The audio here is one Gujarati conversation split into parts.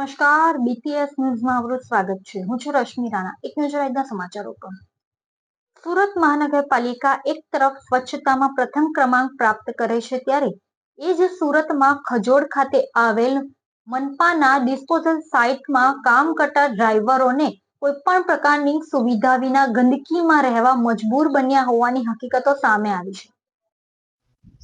નમસ્કાર બીટીએસ ન્યૂઝમાં આવરું સ્વાગત છે હું છું રશ્મિ રાણા એક નજર આજના સમાચારો પર સુરત મહાનગરપાલિકા એક તરફ સ્વચ્છતામાં પ્રથમ ક્રમાંક પ્રાપ્ત કરે છે ત્યારે એ જ સુરતમાં ખજોડ ખાતે આવેલ મનપાના ડિસ્પોઝલ સાઇટમાં કામ કરતા ડ્રાઈવરોને કોઈ પણ પ્રકારની સુવિધા વિના ગંદકીમાં રહેવા મજબૂર બન્યા હોવાની હકીકતો સામે આવી છે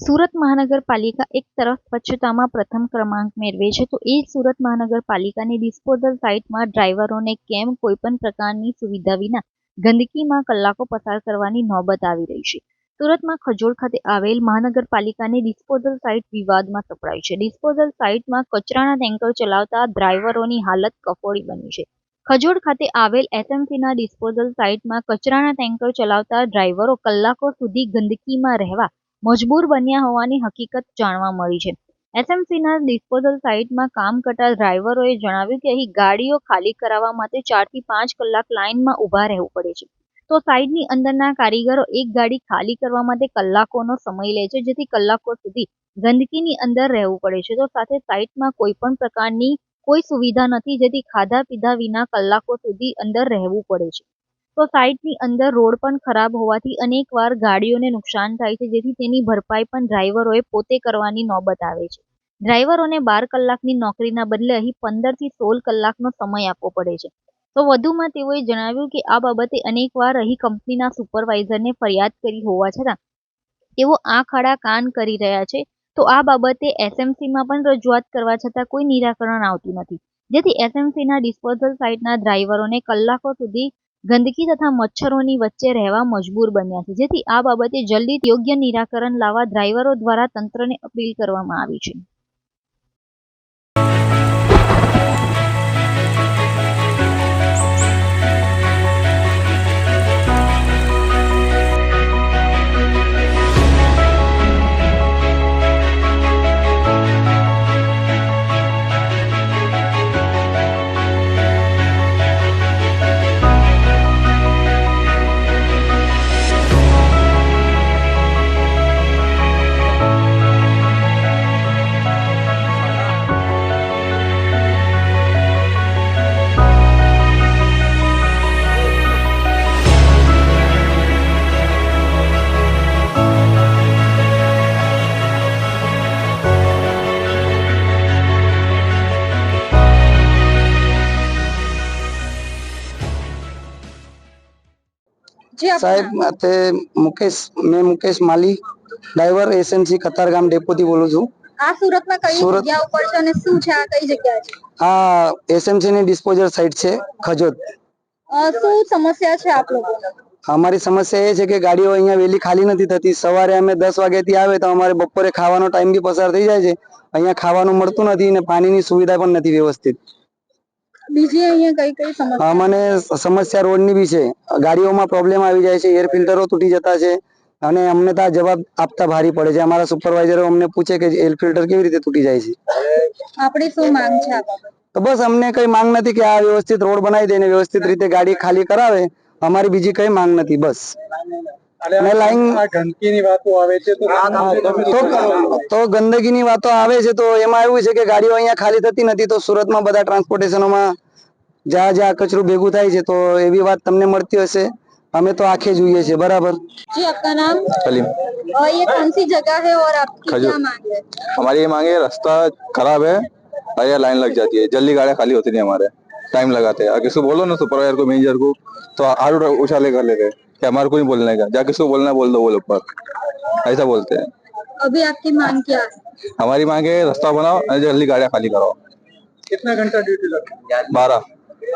સુરત મહાનગરપાલિકા એક તરફ સ્વચ્છતામાં પ્રથમ ક્રમાંક મેળવે છે તો એ સુરત મહાનગરપાલિકાની ડિસ્પોઝલ સાઇટમાં ડ્રાઈવરોને કેમ કોઈપણ પ્રકારની સુવિધા વિના ગંદકીમાં કલાકો પસાર કરવાની નોબત આવી રહી છે સુરતમાં ખજોળ ખાતે આવેલ મહાનગરપાલિકાની ડિસ્પોઝલ સાઇટ વિવાદમાં સપડાઈ છે ડિસ્પોઝલ સાઇટમાં કચરાના ટેન્કર ચલાવતા ડ્રાઈવરોની હાલત કફોડી બની છે ખજોડ ખાતે આવેલ એસએમસીના ડિસ્પોઝલ સાઇટમાં કચરાના ટેન્કર ચલાવતા ડ્રાઈવરો કલાકો સુધી ગંદકીમાં રહેવા મજબૂર બન્યા હોવાની હકીકત જાણવા મળી છે ના ડિસ્પોઝલ સાઇટમાં કામ કરતા ડ્રાઈવરોએ જણાવ્યું કે અહીં ગાડીઓ ખાલી કરાવવા માટે ચાર થી પાંચ કલાક લાઇનમાં ઉભા રહેવું પડે છે તો સાઇટની અંદરના કારીગરો એક ગાડી ખાલી કરવા માટે કલાકોનો સમય લે છે જેથી કલાકો સુધી ગંદકીની અંદર રહેવું પડે છે તો સાથે સાઇટમાં કોઈ પણ પ્રકારની કોઈ સુવિધા નથી જેથી ખાધા પીધા વિના કલાકો સુધી અંદર રહેવું પડે છે તો સાઇટની અંદર રોડ પણ ખરાબ હોવાથી અનેકવાર ગાડીઓને નુકસાન થાય છે જેથી તેની ભરપાઈ પણ ડ્રાઈવરોએ પોતે કરવાની નોબત આવે છે ડ્રાઈવરોને બાર કલાકની નોકરીના બદલે અહીં પંદરથી સોળ કલાકનો સમય આપવો પડે છે તો વધુમાં તેઓએ જણાવ્યું કે આ બાબતે અનેકવાર અહીં કંપનીના સુપરવાઇઝરને ફરિયાદ કરી હોવા છતાં તેઓ આંખ આડા કાન કરી રહ્યા છે તો આ બાબતે એસએમસીમાં પણ રજૂઆત કરવા છતાં કોઈ નિરાકરણ આવતું નથી જેથી એસએમસીના ડિસ્પોઝલ સાઇટના ડ્રાઈવરોને કલાકો સુધી ગંદકી તથા મચ્છરોની વચ્ચે રહેવા મજબૂર બન્યા છે જેથી આ બાબતે જલ્દી યોગ્ય નિરાકરણ લાવવા ડ્રાઈવરો દ્વારા તંત્રને અપીલ કરવામાં આવી છે સાહેબ તે મુકેશ મેં મુકેશ માલી ડ્રાઈવર એસએમસી કતારગામ ડેપોથી બોલું છું આ સુરતમાં કઈ જગ્યા ઉપર છે અને શું છે આ કઈ જગ્યા છે આ એસએમસી ની ડિસ્પોઝર સાઇટ છે ખજોદ શું સમસ્યા છે આપ લોકોને અમારી સમસ્યા એ છે કે ગાડીઓ અહીંયા વહેલી ખાલી નથી થતી સવારે અમે દસ વાગ્યાથી આવે તો અમારે બપોરે ખાવાનો ટાઈમ બી પસાર થઈ જાય છે અહીંયા ખાવાનું મળતું નથી અને પાણીની સુવિધા પણ નથી વ્યવસ્થિત બીજી અહીંયા કઈ કઈ સમસ્યા મને સમસ્યા રોડની બી છે ગાડીઓમાં પ્રોબ્લેમ આવી જાય છે એર ફિલ્ટરો તૂટી જતા છે અને અમને તો જવાબ આપતા ભારી પડે છે અમારા સુપરવાઇઝરો અમને પૂછે કે એર ફિલ્ટર કેવી રીતે તૂટી જાય છે આપણી શું માંગ છે તો બસ અમને કઈ માંગ નથી કે આ વ્યવસ્થિત રોડ બનાવી દે ને વ્યવસ્થિત રીતે ગાડી ખાલી કરાવે અમારી બીજી કઈ માંગ નથી બસ અરે લાઈન માં ગંદકી ની વાતો આવે છે તો તો ગંદકી ની વાતો આવે છે તો એમાં આવ્યું છે કે ગાડીઓ અહીંયા ખાલી થતી નથી તો સુરત માં બધા ટ્રાન્સપોર્ટેશનો માં જ્યાં જ્યાં કચરો ભેગો થાય છે તો એવી વાત તમને મળતી હશે અમે તો આખે જોઈએ છે બરાબર જે આપકા નામ ખલીમ ઓયે કонસી જગ્યા હે ઓર આપકી નામ હમારી માંગે રસ્તા ખરાબ હે આયા લાઈન લગ જતી હે જલ્દી ગાડી ખાલી હોતી નહી અમારે ટાઈમ લગાતે અકે સુ બોલો ના સુપરવાઈઝર કો મેનેજર કો તો આરો ઉશાલે કરે ને क्या हमारे को नहीं बोलने का जाके उसको बोलना बोल दो वो लोग पर ऐसा बोलते हैं अभी आपकी मांग क्या है हमारी मांग है रास्ता बनाओ तो जल्दी गाड़िया खाली कराओ कितना घंटा ड्यूटी लगता बारह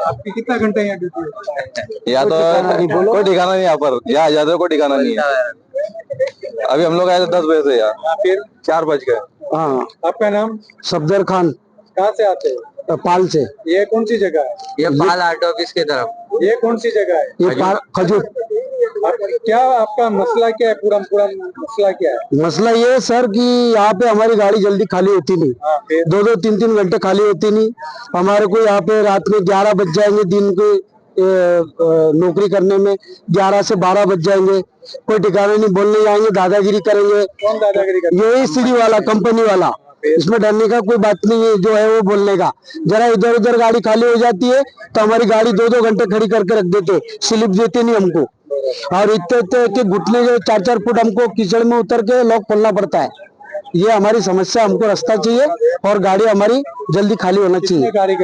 आपकी कितना घंटा यहाँ ड्यूटी या तो कोई ठिकाना नहीं यहाँ पर यहाँ आ जाते कोई ठिकाना नहीं है अभी हम लोग आए थे दस बजे से यहाँ हाँ, फिर चार बज गए हाँ। आपका नाम सफदर खान कहाँ से आते हैं पाल से ये कौन सी जगह है ये पाल आर्ट ऑफिस की तरफ ये कौन सी जगह है ये पाल खजूर क्या आपका मसला क्या है पूरा पूरा मसला क्या है मसला ये है सर कि यहाँ पे हमारी गाड़ी जल्दी खाली होती नहीं हाँ, दो दो तीन तीन घंटे खाली होती नहीं हमारे को यहाँ पे रात में ग्यारह बज जाएंगे दिन के नौकरी करने में ग्यारह से बारह बज जाएंगे कोई ठिकाने नहीं बोलने जाएंगे दादागिरी करेंगे कौन दादागिरी यही सीढ़ी वाला कंपनी वाला इसमें डरने का कोई बात नहीं है जो है वो बोलने का जरा इधर उधर गाड़ी खाली हो जाती है तो हमारी गाड़ी दो दो घंटे खड़ी करके रख देते स्लिप देते नहीं हमको और इतने इतने के घुटने जो चार चार फुट हमको कीचड़ में उतर के लॉक खोलना पड़ता है ये हमारी समस्या हमको रास्ता चाहिए और गाड़ी हमारी जल्दी खाली होना चाहिए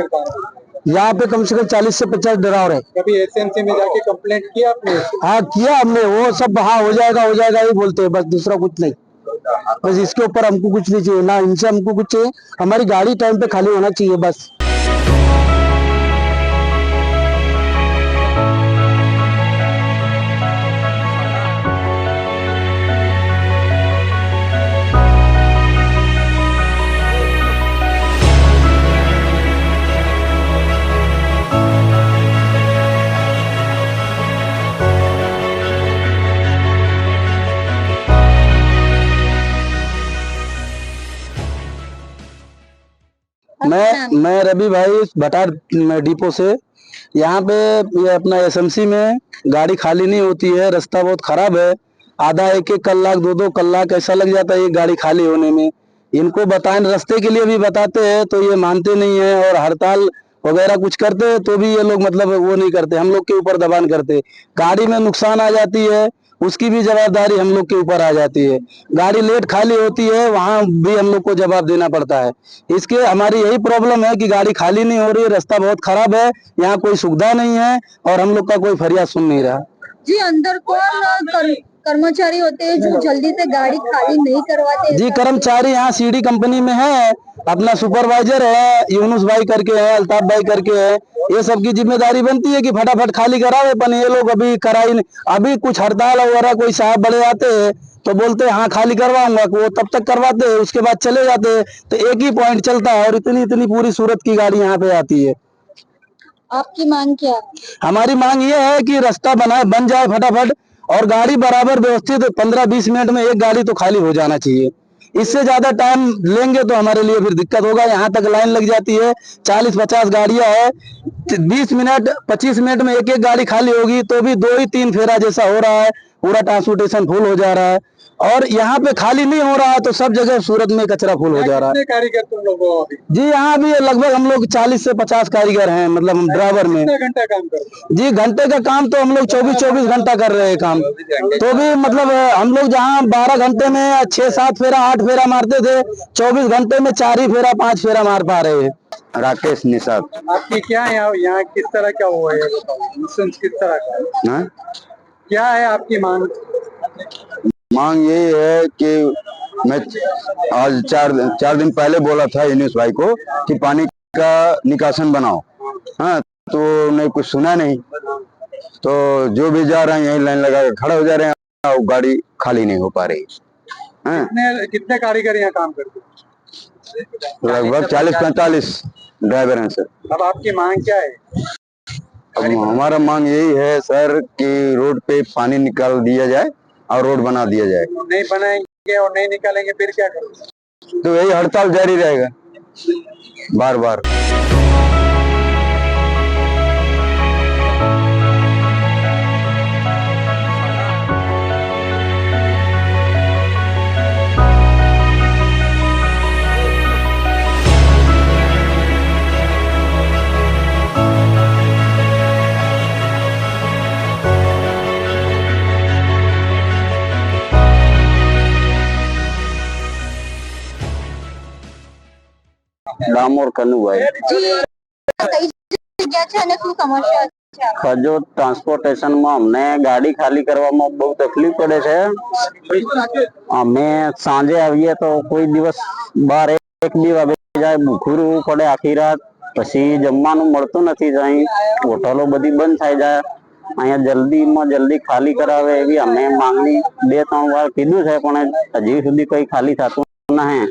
यहाँ पे कम से कम चालीस से पचास डराव रहे कभी एसएमसी में जाके कंप्लेंट किया आपने हाँ किया हमने वो सब हाँ हो जाएगा हो जाएगा ही बोलते हैं बस दूसरा कुछ नहीं बस इसके ऊपर हमको कुछ नहीं चाहिए ना इनसे हमको कुछ चाहिए हमारी गाड़ी टाइम पे खाली होना चाहिए बस मैं रवि भाई भटार डिपो से यहाँ पे ये अपना एसएमसी में गाड़ी खाली नहीं होती है रास्ता बहुत खराब है आधा एक एक कलाक दो दो कलाक ऐसा लग जाता है ये गाड़ी खाली होने में इनको बताए रास्ते के लिए भी बताते हैं तो ये मानते नहीं है और हड़ताल वगैरह कुछ करते हैं तो भी ये लोग मतलब वो नहीं करते हम लोग के ऊपर दबान करते गाड़ी में नुकसान आ जाती है उसकी भी जवाबदारी हम लोग के ऊपर आ जाती है गाड़ी लेट खाली होती है वहाँ भी हम लोग को जवाब देना पड़ता है इसके हमारी यही प्रॉब्लम है कि गाड़ी खाली नहीं हो रही है रास्ता बहुत खराब है यहाँ कोई सुविधा नहीं है और हम लोग का कोई फरियाद सुन नहीं रहा जी अंदर कौन कर्मचारी होते हैं जो जल्दी से गाड़ी खाली नहीं करवाते जी कर्मचारी यहाँ सीडी कंपनी में है अपना सुपरवाइजर है यूनुस भाई करके है अल्ताफ भाई करके है ये सब की जिम्मेदारी बनती है कि फटाफट खाली कराओ पर ये लोग अभी कराई नहीं अभी कुछ हड़ताल वगैरह कोई साहब बड़े आते है तो बोलते हाँ खाली करवाऊंगा वो तब तक करवाते है उसके बाद चले जाते हैं तो एक ही पॉइंट चलता है और इतनी इतनी पूरी सूरत की गाड़ी यहाँ पे आती है आपकी मांग क्या हमारी मांग ये है कि रास्ता बनाए बन जाए फटाफट और गाड़ी बराबर व्यवस्थित पंद्रह बीस मिनट में एक गाड़ी तो खाली हो जाना चाहिए इससे ज्यादा टाइम लेंगे तो हमारे लिए फिर दिक्कत होगा यहाँ तक लाइन लग जाती है चालीस पचास गाड़ियां है बीस मिनट पच्चीस मिनट में एक एक गाड़ी खाली होगी तो भी दो ही तीन फेरा जैसा हो रहा है पूरा ट्रांसपोर्टेशन फुल हो जा रहा है और यहाँ पे खाली नहीं हो रहा है तो सब जगह सूरत में कचरा फूल हो जा रहा है कारीगर तुम तो लोग जी यहाँ भी लगभग हम लोग 40 से 50 कारीगर हैं मतलब हम ड्राइवर में घंटे काम कर जी घंटे का काम तो हम लोग 24 24 घंटा कर रहे हैं काम तो भी मतलब हम लोग जहाँ 12 घंटे में छह सात फेरा आठ फेरा मारते थे चौबीस घंटे में चार ही फेरा पाँच फेरा मार पा रहे है राकेश निषाद आपकी क्या यहाँ यहाँ किस तरह क्या हुआ है किस तरह का हाँ? क्या है आपकी मांग मांग ये है कि मैं आज चार चार दिन पहले बोला था यूनिस भाई को कि पानी का निकासन बनाओ हाँ तो उन्हें कुछ सुना नहीं तो जो भी जा रहे हैं यही लाइन लगा के खड़ा हो जा रहे हैं वो गाड़ी खाली नहीं हो पा रही है हाँ। कितने, कितने कारीगर यहाँ काम करते लगभग चालीस पैंतालीस ड्राइवर हैं सर अब आपकी मांग क्या है अब हमारा मांग यही है सर कि रोड पे पानी निकाल दिया जाए और रोड बना दिया जाएगा तो नहीं बनाएंगे और नहीं निकालेंगे फिर क्या करेंगे तो यही हड़ताल जारी रहेगा बार बार ડામોર કનુભાઈ ખજોત ટ્રાન્સપોર્ટેશન માં અમને ગાડી ખાલી કરવામાં બહુ તકલીફ પડે છે અમે સાંજે આવીએ તો કોઈ દિવસ બાર એક બે વાગે જાય ભૂખું પડે આખી રાત પછી જમવાનું મળતું નથી અહીં હોટલો બધી બંધ થઈ જાય અહીંયા જલ્દીમાં જલ્દી ખાલી કરાવે એવી અમે માંગણી બે ત્રણ વાર કીધું છે પણ હજી સુધી કઈ ખાલી થતું નહીં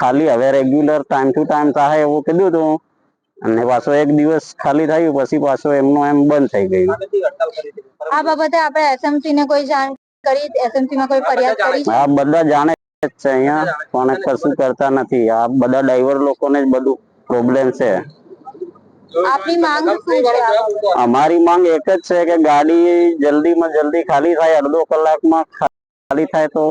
ખાલી હવે રેગ્યુલર ટાઈમ ટુ ટાઈમ થાય એવું કીધું હતું અને પાછો એક દિવસ ખાલી થયું પછી પાછો એમનો એમ બંધ થઈ ગયું આ બાબતે આપણે એસએમસી ને કોઈ જાણ કરી એસએમસી માં કોઈ ફરિયાદ કરી હા બધા જાણે છે અહીંયા પણ કશું કરતા નથી આ બધા ડ્રાઈવર લોકોને જ બધું પ્રોબ્લેમ છે આપની માંગ શું છે અમારી માંગ એક જ છે કે ગાડી જલ્દીમાં જલ્દી ખાલી થાય અડધો કલાકમાં ખાલી થાય તો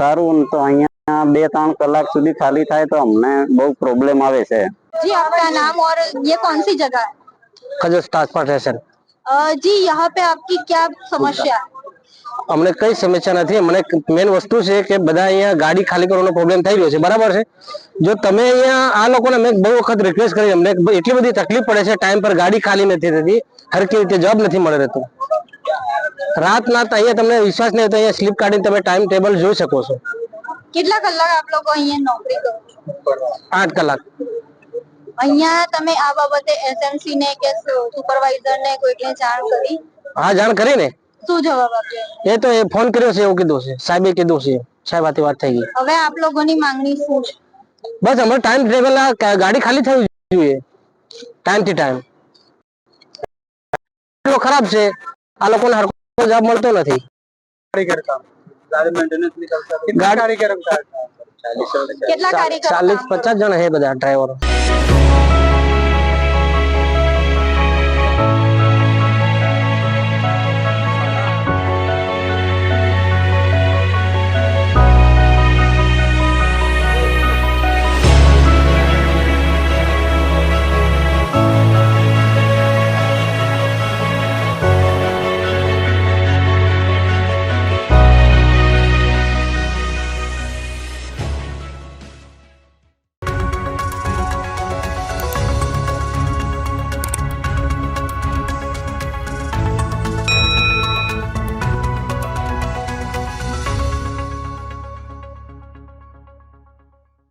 સારું ને તો અહીંયા આ બે 3 કલાક સુધી ખાલી થાય તો અમને બહુ પ્રોબ્લેમ આવે છે જી આપકા નામ ઓર યે કонસી જગ્યા હે કદસ્તાક પાર્કિંગ અ જી યહા પે આપકી ક્યા સમસ્યા હે અમને કઈ સમસ્યા નથી મને મેઈન વસ્તુ છે કે બધા અહીંયા ગાડી ખાલી કરવાનો પ્રોબ્લેમ થઈ રહ્યો છે બરાબર છે જો તમે અહીંયા આ લોકોને મેક બહુ વખત રિક્વેસ્ટ કરી એમ એટલી બધી તકલીફ પડે છે ટાઈમ પર ગાડી ખાલી ન થતી તેથી હર કીકે જોબ નથી મળતો રાત નાતા એ તમને વિશ્વાસ ન હોય તો અહીંયા સ્લિપ કાર્ડ ઇ તમે ટાઈમ ટેબલ જોઈ શકો છો કેટલા કલાક આપ લોકો અહીંયા નોકરી કરો આઠ કલાક અહીંયા તમે આ બાબતે એસએમસી ને કે સુપરવાઇઝર ને કોઈને જાણ કરી હા જાણ કરી ને શું જવાબ આપ્યો એ તો એ ફોન કર્યો છે એવું કીધું છે સાહેબે કીધું છે સાહેબ આથી વાત થઈ ગઈ હવે આપ લોકોની માંગણી શું છે બસ અમારે ટાઈમ ટેબલ ગાડી ખાલી થવી જોઈએ ટાઈમ થી ટાઈમ ખરાબ છે આ લોકોને હરકો જવાબ મળતો નથી કરતા गाड़ी मेंटेनेंस गाड़ी के रखता है 40 50 जन है बजा ड्राइवर